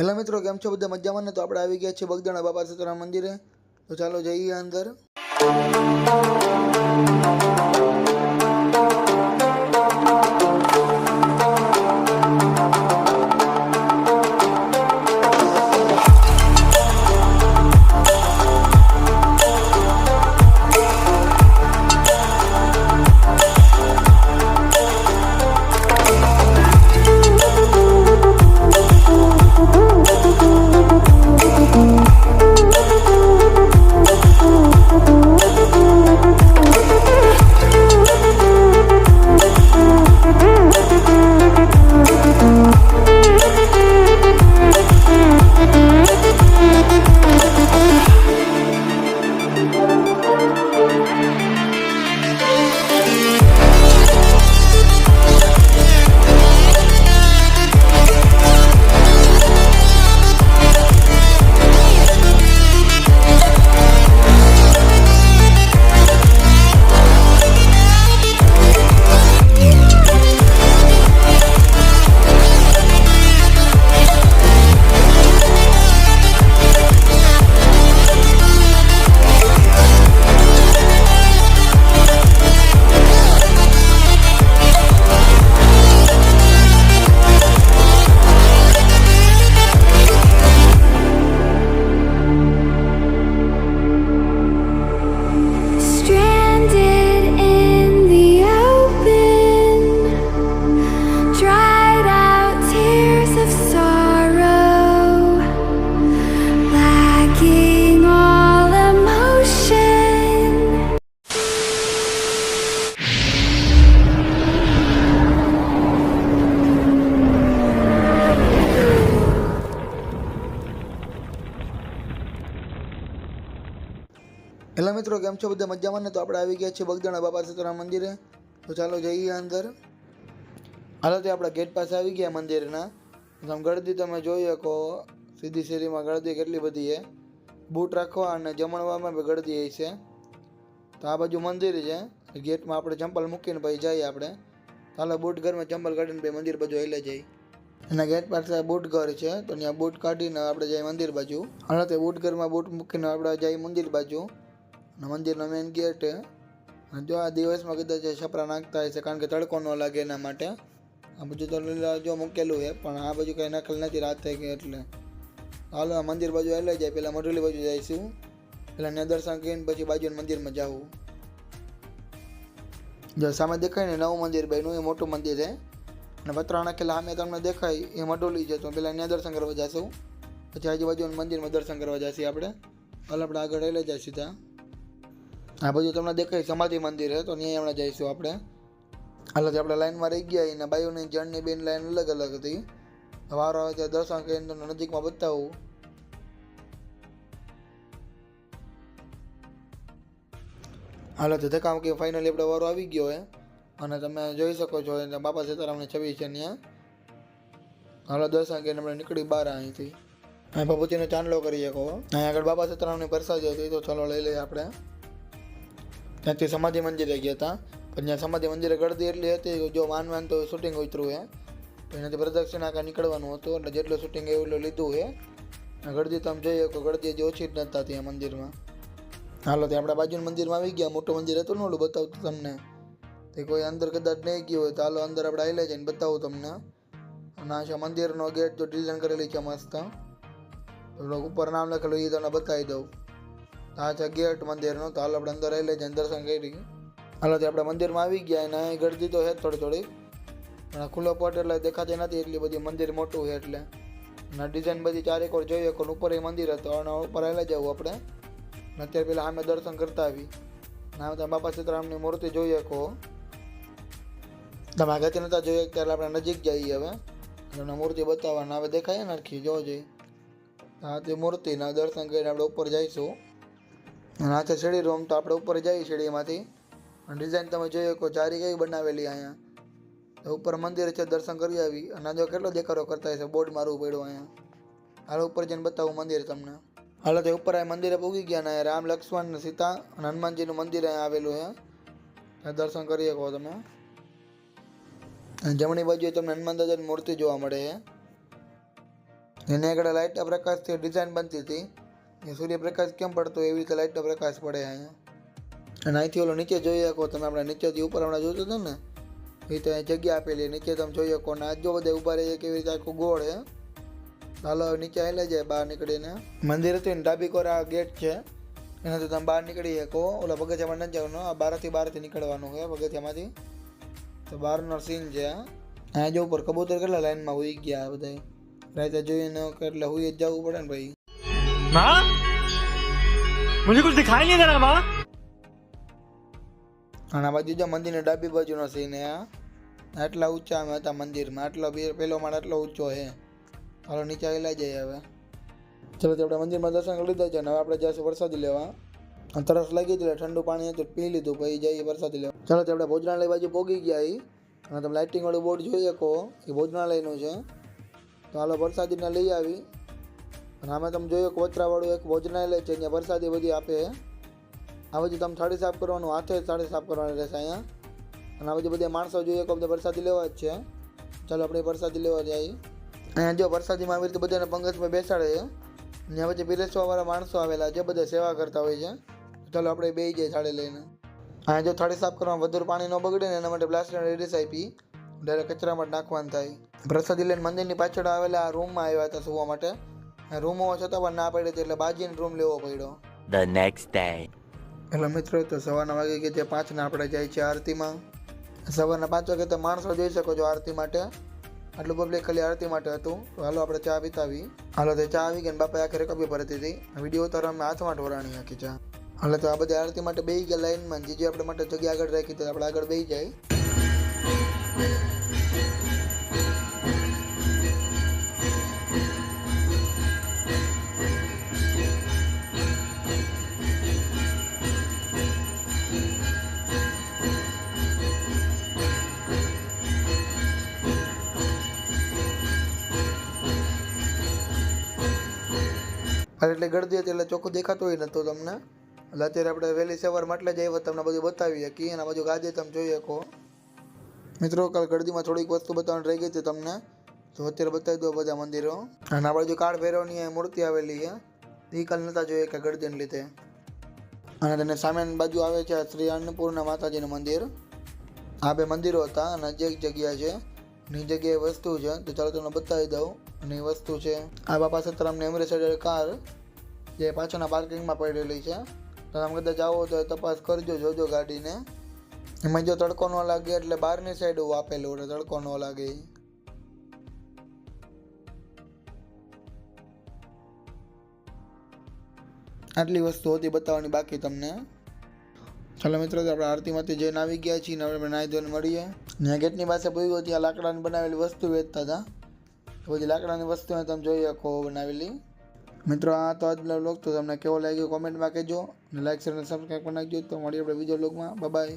Hello મિત્રો, કેમ છો બધા? મજામાં ને? તો આપણે આવી ગયા છીએ બગદાણા બાબા સીતારામ મંદિરે. તો ચાલો જઈએ અંદર. મિત્રો, કેમ છો બધા? મજામાં ને? તો આપણે આવી ગયા છીએ બગદાણા બાબા સીતારામ મંદિરે. તો ચાલો જઈએ અંદર. હાલો, તે આપણા ગેટ પાસે આવી ગયા મંદિરના. તમે ગળદી તમે જોઈ શકો. સીધી શેરીમાં ગળદી કેટલી બધી છે. બૂટ રાખવા અને જમણવામાં બી ગળદી છે. તો આ બાજુ મંદિર છે. ગેટમાં આપણે ચંપલ મૂકીને પછી જઈએ આપણે. ચાલો બૂટ ઘરમાં ચંપલ કાઢીને પછી મંદિર બાજુ હેલે જઈએ. એના ગેટ પાસે બૂટ ઘર છે. તો ત્યાં બૂટ કાઢીને આપણે જઈએ મંદિર બાજુ. હાલો, તે બૂટ ઘરમાં બૂટ મૂકીને આપણે જઈએ મંદિર બાજુ. મંદિરનો મેઇન ગેટ જો આ દિવસમાં કદાચ છપરા નાખતા હશે, કારણ કે તડકો ન લાગે એના માટે. આ બધું તો જો મૂકેલું છે પણ આ બાજુ કંઈ નકલ નથી રાત કે એટલે. હાલો, આ મંદિર બાજુ એટલે જાય પહેલાં મઢુલી બાજુ જઈશું. પહેલાં દર્શન કરીને પછી બાજુ મંદિરમાં જવું. જો સામે દેખાય ને નવું મંદિર ભાઈનું એ મોટું મંદિર છે અને પતરા નાખેલા સામે તમને દેખાય, એ મઢોલી છે, તો પહેલાં ત્યાં દર્શન કરવા જઈશું પછી આજુબાજુ મંદિરમાં દર્શન કરવા જઈશું આપણે. હાલ, આપણે આગળ એટલે જાય સીધા આ બધું તમને દેખાય સમાધિ મંદિર છે તો ત્યાં હમણાં જઈશું આપણે. હાલો આપણે લાઈનમાં રહી ગયા એના બાયોની જણની બેન લાઈન અલગ અલગ હતી. વારો આવે ત્યારે દર્શન કરીને તમને નજીકમાં બતાવું. હાલો તો ધક્કા મૂકી ફાઇનલી આપણે વારો આવી ગયો હે. અને તમે જોઈ શકો છો એટલે બાપા સીતારામની છબી છે ત્યાં હાલો દર્શન કરીને આપણે નીકળી બહાર અહીંથી. અહીં બાપુજીનો ચાંદલો કરી શકો અહીં આગળ બાપા સીતારામની પરસાદી હતી, તો ચલો લઈ લઈએ આપણે. ત્યાંથી સમાધિ મંદિરે ગયા હતા. પણ ત્યાં સમાધિ મંદિરે ગળદી એટલી હતી જો વાન વાન તો શૂટિંગ ઉતરું હે. તો એનાથી પ્રદક્ષિણા કાંઈ નીકળવાનું હતું. એટલે જેટલું શૂટિંગ એવું લીધું અને ગળદી તમે જોઈએ તો ગળદી હજી ઓછી જ નતા ત્યાં મંદિરમાં. હાલો, તે આપણા બાજુનું મંદિરમાં આવી ગયા. મોટું મંદિર હતું ને ઓલું બતાવતું તમને. તે કોઈ અંદર કદાચ નહીં ગયું હોય તો હાલો, અંદર આપણે આવેલા જઈને બતાવું તમને. અને આ છે મંદિરનો ગેટ જો ડિઝાઇન કરેલી છે મસ્ત. ઉપર નામ લખેલું એ તમને બતાવી દઉં. આ છે ગેટ મંદિરનો તો હાલ આપણે અંદર આવેલા જઈને દર્શન કરી હાલથી આપણે મંદિરમાં આવી ગયા અને અહીં ગળદી તો છે થોડી થોડી. પણ ખુલ્લો પટ એટલે દેખાતી નથી એટલી બધી મંદિર મોટું છે એટલે. અને ડિઝાઇન બધી ચારેક વાર જોઈએ કોણ ઉપર એ મંદિર હતો. અને ઉપર આવેલા જવું આપણે. અને અત્યારે પેલા અમે દર્શન કરતા આવી. ના તમે બાપા સીતારામની મૂર્તિ જોઈએ કહો તમે આગળથી નતા જોઈએ, ત્યારે આપણે નજીક જઈએ હવે. અને મૂર્તિ બતાવવાના. હવે દેખાય ને આખી જોવો જોઈએ હા, તે મૂર્તિના દર્શન કરીને આપણે ઉપર જઈશું. અને આ છે સીડી રૂમ તો આપણે ઉપર જઈએ સીડીમાંથી અને ડિઝાઇન તમે જોઈએ શકો ચારી કઈ બનાવેલી અહીંયા. તો ઉપર મંદિર છે, દર્શન કરી આવી. અને આજે કેટલો દેખાડો કરતા હશે, બોર્ડ મારવું પડ્યું અહીંયા. હાલ ઉપર જઈને બતાવું મંદિર તમને. હાલ તે ઉપર આ મંદિરે પૂગી ગયા ને રામ, લક્ષ્મણ સીતા અને હનુમાનજીનું મંદિર અહીંયા આવેલું છે. ત્યાં દર્શન કરી શકો તમે. અને જમણી બાજુએ તમને હનુમાન દાદાની મૂર્તિ જોવા મળે છે. એને આગળ લાઇટ પ્રકાશથી ડિઝાઇન બનતી હતી. એ સૂર્યપ્રકાશ કેમ પડતો એવી રીતે લાઇટનો પ્રકાશ પડે અહીંયા. અને અહીંથી ઓલો નીચે જોઈ શકો તમે આપણે નીચેથી ઉપર હમણાં જોતું હતું ને એ તો અહીં જગ્યા આપેલી નીચે તમે જોઈ શકો. ને આજ જો બધા ઊભા રહીએ કેવી રીતે આખું ગોળ હે. હાલો નીચે આવી જાય બહાર નીકળીને. મંદિર હતું ને ડાબી કોર આ ગેટ છે. એનાથી તમે બહાર નીકળી શકો. ઓલા પગથિયામાં નથી જવાનું, આ બારથી બહારથી નીકળવાનું છે પગથિયામાંથી તો બહારનો સીન છે આ જો ઉપર કબૂતર કેટલા લાઈનમાં હોઈ ગયા બધા રાતે જોઈને એટલે હોઈ જ જવું પડે ને ભાઈ. माँ मुझे कुछ दिखाई नहीं दे रहा माँ અને આ બાજુ જો મંદિરની ડાબી બાજુનો સીન છે આ આટલા ઊંચા અમે હતા મંદિરમાં આટલો બે- પેલો માળ આટલો ઊંચો છે હાલો નીચે આવેલા જઈએ હવે ચલો તો આપણે મંદિરમાં દર્શન કરી લીધા છે ને હવે આપણે જઈશું વરસાદી લેવા અને તરસ લાગી હતી એટલે ઠંડુ પાણી હતું પી લીધું પછી જઈએ વરસાદી લેવા ચાલો તો આપણે ભોજનાલય બાજુ પોગી ગયા એ અને તમે લાઇટિંગ વાળું બોર્ડ જોઈ શકો એ ભોજનાલયનું છે તો હાલો વરસાદીને લઈ આવી અને આમાં તમે જોયું કોચરાવાળું એક ભોજનાલય છે ત્યાં વરસાદી બધી આપે આ બધી તમે થાળી સાફ કરવાનું, હાથે થાળી સાફ કરવાની રહેશે અહીંયા. અને આ બધી બધા માણસો જોઈએ કે બધા વરસાદી લેવા જ છે. ચાલો, આપણે વરસાદી લેવા જઈએ. અહીંયા જો વરસાદીમાં આવી રીતે બધાને પંગજમાં બેસાડે છે. ત્યાં પછી પીરસવાવાળા માણસો આવેલા છે, બધા સેવા કરતા હોય છે. ચાલો, આપણે બે જઈએ થાળી લઈને. અહીંયા જો થાળી સાફ કરવામાં વધુ પાણી ન બગડે ને એના માટે પ્લાસ્ટિક રેડીસ આપી. ડાયરેક્ટ કચરામાં નાખવાનું થાય. પ્રસાદી લઈને મંદિરની પાછળ આવેલા આ રૂમમાં આવ્યા હતા સુવા માટે. રૂમ હોવા છતાં પણ ના પડી હતી એટલે બાજીને રૂમ લેવો પડ્યો. ધ નેક્સ્ટ ડે એટલે મિત્રો તો સવારના વાગે કે જે પાંચના આપણે જાય છે આરતીમાં. સવારના પાંચ વાગે તો માણસો જોઈ શકો છો આરતી માટે. આટલું પબ્લિક ખાલી આરતી માટે હતું. તો હાલો આપણે ચા પીતાવી હાલો તો ચા આવી ગઈ ને બાપાએ આખરે કપી ભરતી હતી વીડિયો ઉતારવા અમે હાથમાં ઢોરાણી આખી ચા. એટલે તો આ બધી આરતી માટે બેસી ગયા લાઈનમાં જે જે આપણે માટે જગ્યા આગળ રાખી તો આપણે આગળ બેસી જાય. અરે એટલે ગળદી હતી એટલે ચોખ્ખું દેખાતું હોય નતું તમને. એટલે અત્યારે આપણે વહેલી સવારમાં એટલે જ આવ્યા તમને બધું બતાવી શકીએ એના બાજુ ગાજે તમે જોઈ શકો. મિત્રો, કાલ ગળદીમાં થોડીક વસ્તુ બતાવવાની રહી ગઈ હતી તમને. તો અત્યારે બતાવી દો બધા મંદિરો. અને આ બાજુ કાળ ભૈરવની મૂર્તિ આવેલી છે. એ કાલ નતા જોઈએ કે ગળદીને લીધે. અને તેને સામેની બાજુ આવે છે શ્રી અન્નપૂર્ણા માતાજીનું મંદિર. આ બે મંદિરો હતા અને જે જગ્યા છે. ની જગ્યાએ વસ્તુ છે, તો ચાલો તમને બતાવી દઉં. અને એ વસ્તુ છે, આ બાપા સત્તરામની એમ્બ્રેસેડર કાર જે પાછળના પાર્કિંગમાં પડેલી છે. તમે કદાચ આવો તો તપાસ કરજો જોજો ગાડીને. એમાં જો તડકો ન લાગે એટલે બહારની સાઈડ આપેલું એટલે તડકો ન લાગે આટલી વસ્તુ હતી બતાવવાની બાકી તમને. ચાલો મિત્રો આપણે આરતીમાંથી જઈને આવી ગયા છીએ ને આપણે નાહી ધોઈને મળીએ. ને ગેટની પાસે પૂછ્યું ત્યાં લાકડાની બનાવેલી વસ્તુ વેચતા હતા. તો બધી લાકડાની વસ્તુ તમે જોઈ શકો બનાવેલી. મિત્રો, આ તો આજનો લોક તો તમને કેવો લાગ્યો? કોમેન્ટમાં કહેજો અને લાઈક શેર અને સબસ્ક્રાઈબ પણ નાખજો. તો મળીએ આપણે બીજો લોકમાં બાય